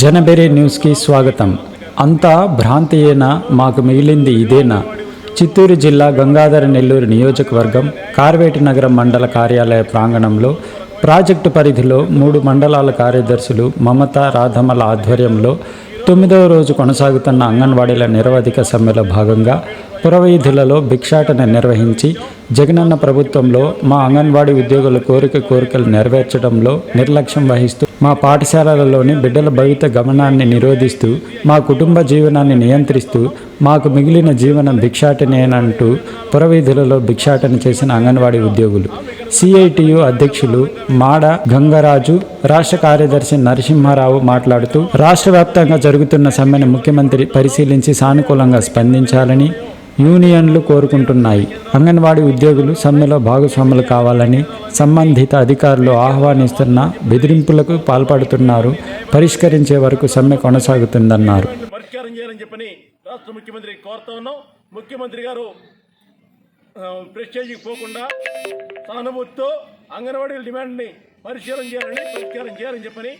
జనబెరే న్యూస్కి స్వాగతం. అంతా భ్రాంతియేనా? మాకు మిగిలింది ఇదేనా? చిత్తూరు జిల్లా గంగాధర నెల్లూరు నియోజకవర్గం కార్వేటి నగరం మండల కార్యాలయ ప్రాంగణంలో ప్రాజెక్టు పరిధిలో మూడు మండలాల కార్యదర్శులు మమత రాధమల ఆధ్వర్యంలో తొమ్మిదవ రోజు కొనసాగుతున్న అంగన్వాడీల నిరవధిక సమ్మెలో భాగంగా పురవీధులలో భిక్షాటన నిర్వహించి జగనన్న ప్రభుత్వంలో మా అంగన్వాడీ ఉద్యోగుల కోరిక కోరికలు నెరవేర్చడంలో నిర్లక్ష్యం వహిస్తూ మా పాఠశాలలలోని బిడ్డల భవిత గమనాన్ని నిరోధిస్తూ మా కుటుంబ జీవనాన్ని నియంత్రిస్తూ మాకు మిగిలిన జీవనం భిక్షాటనేనంటూ పురవీధులలో భిక్షాటన చేసిన అంగన్వాడీ ఉద్యోగులు. సిఐటియు అధ్యక్షులు మాడ గంగరాజు రాష్ట్ర కార్యదర్శి నరసింహారావు మాట్లాడుతూ రాష్ట్ర వ్యాప్తంగా జరుగుతున్న సమ్మెను ముఖ్యమంత్రి పరిశీలించి సానుకూలంగా స్పందించాలని యూనియన్లు కోరుకుంటున్నాయి. అంగన్వాడీ ఉద్యోగులు సమ్మెలో భాగస్వాములు కావాలని సంబంధిత అధికారులు ఆహ్వానిస్తున్న బెదిరింపులకు పాల్పడుతున్నారు. పరిష్కరించే వరకు సమ్మె కొనసాగుతుందన్నారు. పరిష్కారం చేయాలని చెప్పని రాష్ట్ర ముఖ్యమంత్రి కోరుతా ఉన్నాం. ముఖ్యమంత్రి గారు ప్రెస్టేజ్కి పోకుండా సానుభూతితో అంగన్వాడీల డిమాండ్ని పరిష్కారం చేయాలని పరిష్కారం చేయాలని చెప్పని